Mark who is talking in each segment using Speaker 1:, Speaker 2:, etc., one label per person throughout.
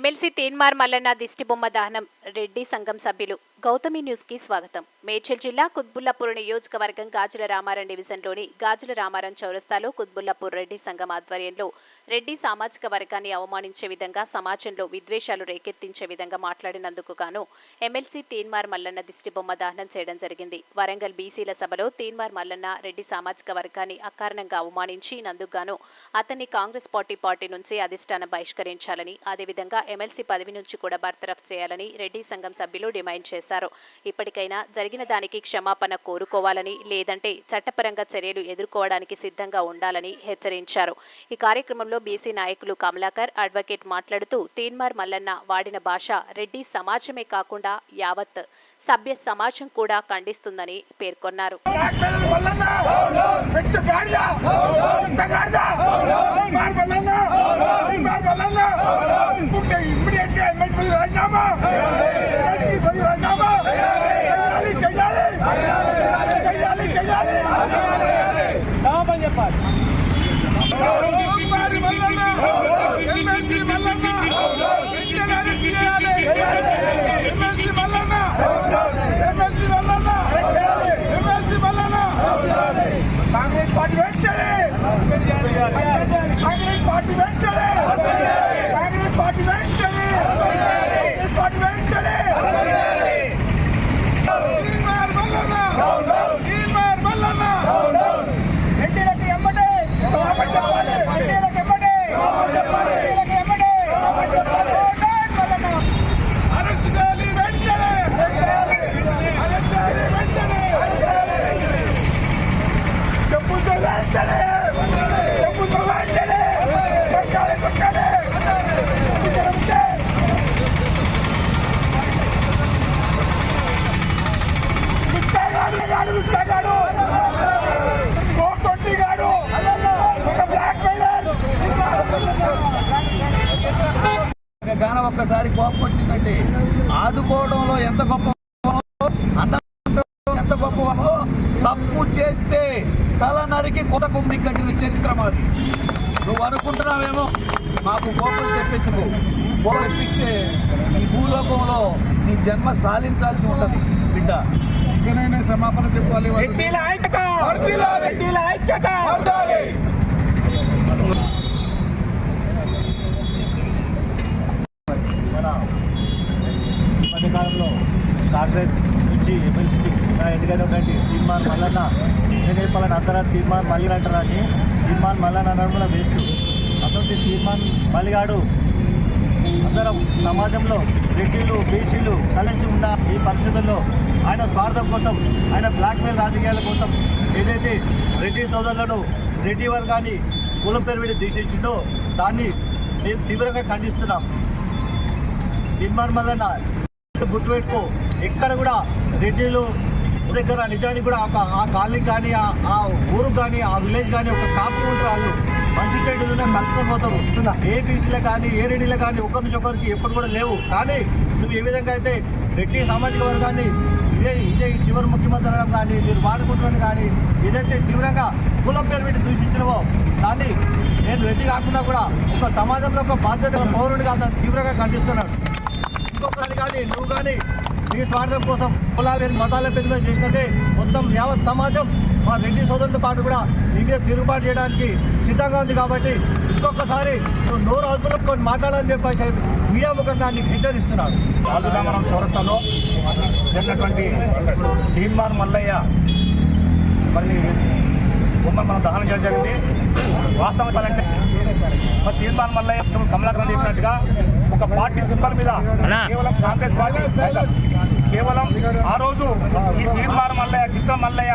Speaker 1: MLC Teenmaar Mallanna దిష్టిబొమ్మ దహనం రెడ్డి సంఘం సభ్యులు. గౌతమి న్యూస్కి స్వాగతం. మేడ్చల్ జిల్లా కుత్బుల్లాపూర్ నియోజకవర్గం గాజుల రామారం డివిజన్లోని గాజుల రామారం చౌరస్తాలో కుత్బుల్లాపూర్ రెడ్డి సంఘం ఆధ్వర్యంలో రెడ్డి సామాజిక వర్గాన్ని అవమానించే విధంగా సమాజంలో విద్వేషాలు రేకెత్తించే విధంగా మాట్లాడినందుకు గాను ఎమ్మెల్సీ తీన్మార్ మల్లన్న దిష్టిబొమ్మ దహనం చేయడం జరిగింది. వరంగల్ బీసీల సభలో తీన్మార్ మల్లన్న రెడ్డి సామాజిక వర్గాన్ని అకారణంగా అవమానించి నందుకుగాను అతన్ని కాంగ్రెస్ పార్టీ పార్టీ నుంచి అధిష్టానం బహిష్కరించాలని అదేవిధంగా ఎమ్మెల్సీ పదవి నుంచి కూడా బర్తరఫ్ చేయాలని రెడ్డి సంఘం సభ్యులు డిమాండ్ చేశారు. ఇప్పటికైనా జరిగిన దానికి క్షమాపణ కోరుకోవాలని లేదంటే చట్టపరంగా చర్యలు ఎదుర్కోవడానికి సిద్ధంగా ఉండాలని హెచ్చరించారు. ఈ కార్యక్రమంలో బీసీ నాయకులు కమలాకర్ అడ్వకేట్ మాట్లాడుతూ తీన్మార్ మల్లన్న వాడిన భాష రెడ్డి సమాజమే కాకుండా యావత్ సభ్య సమాజం కూడా ఖండిస్తుందని పేర్కొన్నారు
Speaker 2: బ్లాక్మెయిల్ వల్లన్న పెచ్చ గాడిద ఇంత గాడిద మార్ వల్లన్న మార్ వల్లన్న ఇప్పుడు ఇమ్మీడియట్గా ఎమ్మెల్సీ రాజీనామా ఎమ్మెల్సీ పదవి రాజీనామా చేయాలి చేయాలి చేయాలి చేయాలి
Speaker 3: క్షమాపణ చెప్పాలి
Speaker 2: మార్ వల్లన్న ఎమ్మెల్సీ వల్లన్న వెంటనే చేయాలి MLC Vallanna MLC Vallanna MLC Vallanna Congress party వెంటనే కాంగ్రెస్ పార్టీ వెంటనే! కాంగ్రెస్ పార్టీ వెంటనే! కాంగ్రెస్ పార్టీ వెంటనే!
Speaker 3: ఒక్కసారి కోపం వచ్చిందంటే ఆదుకోవడంలో ఎంత గొప్ప ఎంత గొప్పవో తప్పు చేస్తే తల నరికి కుట కుమ్మి కట్టిన చరిత్ర మాది. నువ్వు అనుకుంటున్నావేమో? మాకు కోపం తెప్పించుకో. కోపం తెప్పిస్తే ఈ భూలోకంలో నీ జన్మ సాధించాల్సి ఉంటది బిడ్డ.
Speaker 2: క్షమాపణ చెప్పాలి రెడ్డిల ఐక్యత రెడ్డిల ఐక్యత
Speaker 4: మన ఈ మధ్యకాలంలో కాంగ్రెస్ నుంచి ఎమ్మెల్సీ ఎన్నికైనటువంటి తీర్మాన్ మల్లన్న నేను చెప్పాలని అందరూ తీర్మాన్ మల్లి అంటారని తీర్మాన్ మల్లన్న అనడం కూడా వేస్ట్. అటువంటి తీర్మాన్ మల్లిగాడు అందరం సమాజంలో రెడ్డిలు బీసీలు కలిసి ఉన్న ఈ పరిస్థితుల్లో ఆయన స్వార్థం కోసం ఆయన బ్లాక్మెయిల్ రాజకీయాల కోసం ఏదైతే రెడ్డి సోదరులను రెడ్డి వర్గాన్ని కులం పేరు దీక్షించిందో దాన్ని మేము తీవ్రంగా ఖండిస్తున్నాం. తీర్మానం మల్లన్న గుర్తుపెట్టుకో ఎక్కడ కూడా రెడ్డిలు దగ్గర నిజానికి కూడా ఒక ఆ కాలనీ కానీ ఆ ఊరు కానీ ఆ విలేజ్ కానీ ఒక కాపు ఉంటారు వాళ్ళు మంచి చెడులోనే కలుపుకొని పోతారు. ఏ బీసీలో కానీ ఏ రెడ్డిలో కానీ ఒకరి నుంచి ఒకరికి ఎప్పుడు కూడా లేవు. కానీ నువ్వు ఏ విధంగా అయితే రెడ్డి సామాజిక వర్గాన్ని ఇదే ఇదే చివరి ముఖ్యమంత్రి అనడం కానీ మీరు వాడుకుంటున్నాను కానీ ఏదైతే తీవ్రంగా కులం పేరు పెట్టి దూషించినవో దాన్ని నేను రెడ్డి కాకుండా కూడా ఒక సమాజంలో ఒక బాధ్యత పౌరుడిగా అంత తీవ్రంగా ఖండిస్తున్నాను ఇంకొకటి కానీ నువ్వు కానీ నీ స్వార్థం కోసం కులాలు మతాల పెద్ద చేసినట్టే మొత్తం యావత్ సమాజం మా రెడ్డి సోదరులతో పాటు కూడా నీ మీద తిరుగుబాటు చేయడానికి సిద్ధంగా ఉంది కాబట్టి ఇంకొకసారి నువ్వు నోరు అదుపులో కొన్ని మాట్లాడాలని చెప్పేసి మీడియా ముఖంగా నీకు హెచ్చరిస్తున్నాను.
Speaker 5: రాజురామరం చౌరస్తాలో జరిగినటువంటి భీమ్మాన్ మల్లయ్య మరి బొమ్మ మనం దహనం చేయడం జరిగింది వాస్తవం చెప్పాలంటే మరి తీర్మాన్ మల్లయ్య కమలాకరం చెప్పినట్టుగా ఒక పార్టీ సింబల్ మీద కేవలం కాంగ్రెస్ పార్టీ కేవలం ఆ రోజు ఈ తీర్మాన్ మల్లయ్య చిత్రం మల్లయ్య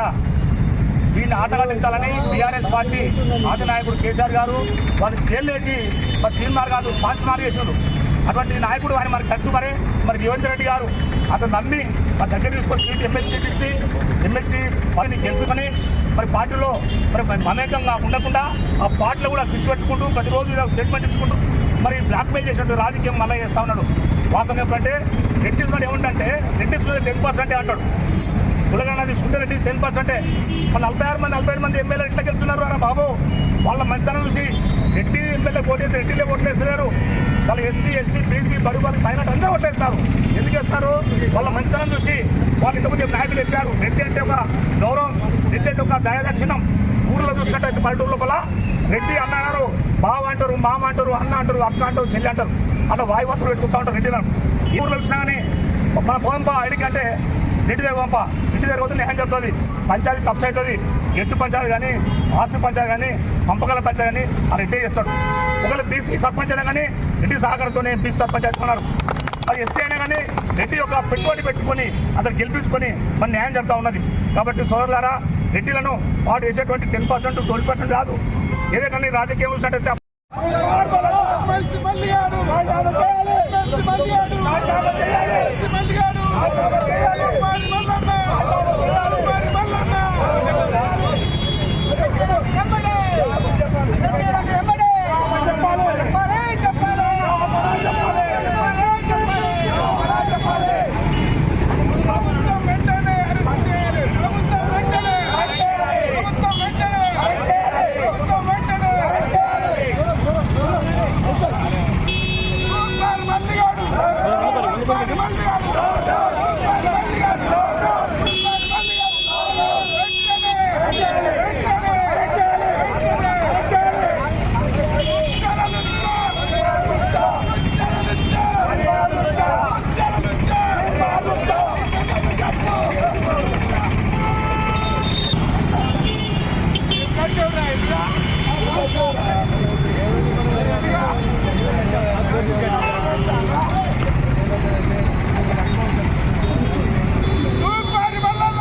Speaker 5: వీళ్ళని ఆటగాడించాలని బీఆర్ఎస్ పార్టీ నాయకుడు కేసీఆర్ గారు వాళ్ళు జైలు వేసి మరి తీర్మార్ కాదు పాంచమార్ చేసినారు అటువంటి నాయకుడు ఆయన మరి కట్టు మరి మరి రేవంత్ రెడ్డి గారు అతను నమ్మి మరి దగ్గర తీసుకొని సీట్ ఎమ్మెల్సీ సీట్ ఇచ్చి ఎమ్మెల్సీ వారిని గెలుపుకొని మరి పార్టీలో మరి మమేకంగా ఉండకుండా ఆ పార్టీలో కూడా చిచ్చు పెట్టుకుంటూ ప్రతిరోజు స్టేట్మెంట్ ఇచ్చుకుంటూ మరి బ్లాక్మెయిల్ చేసినట్టు రాజకీయం మళ్ళీ చేస్తా ఉన్నాడు. వాస్తవం ఏంటంటే రెడ్డిస్ మీద ఏముందంటే రెడ్డిస్ మీద టెన్ పర్సెంటే అంటాడు. కులగణ తీసుకుంటే రెడ్డి టెన్ పర్సెంటే. మన నలభై ఆరు మంది నలభై ఐదు మంది ఎమ్మెల్యేలు ఎట్లా గెలుస్తున్నారు రా బాబు? వాళ్ళ మంచితనం చూసి రెడ్డి ఎమ్మెల్యే ఓటేసి రెడ్డిలే ఓట్లేస్తున్నారు వాళ్ళు ఎస్సీ ఎస్టీ బీసీ బడుగు పైన అందరూ ఓట్లేస్తారు ఎందుకు వేస్తారు? వాళ్ళ మంచితనం చూసి వాళ్ళు ఇంతకుముందు నాయకులు చెప్పారు. రెడ్డి అంటే ఒక గౌరవం రెడ్డి అంటే ఒక దయాదక్షిణం. ఊర్లో చూసినట్టయితే పల్లెటూరు లోపల రెడ్డి అన్న అన్నారు బావ అంటారు మామ అంటారు అన్న అంటారు అక్క అంటారు చెల్లి అంటారు. అట్లా వాయు పెట్టుకుంటా ఉంటారు రెడ్డి నాకు ఈ ఊర్లో చూసినా కానీ మన పోంప ఐడికి అంటే రెడ్డి దగ్గర పంప రెడ్డి దగ్గర పోతే న్యాయం చెప్తుంది పంచాయతీ తప్పు అవుతుంది ఎట్టు పంచాయతీ కానీ ఆస్తి పంచాయతీ కానీ పంపకాల పంచాయతీ కానీ ఆ రెడ్డి చేస్తాడు. ఒకవేళ బీసీ సర్పంచ్ అయినా కానీ రెడ్డి సహకారంతోనే బీసీ సర్పంచ్ అవుతున్నారు. అది ఎస్సీ అయినా కానీ రెడ్డి యొక్క పెట్టుబడి పెట్టుకొని అతను గెలిపించుకొని మన న్యాయం జరుగుతూ ఉన్నది. కాబట్టి సోదరులారా రెడ్డిలను వాడు వేసేటువంటి టెన్ పర్సెంట్ ట్వంటీ పర్సెంట్ కాదు. ఏదైనా రాజకీయం చూసినట్టయితే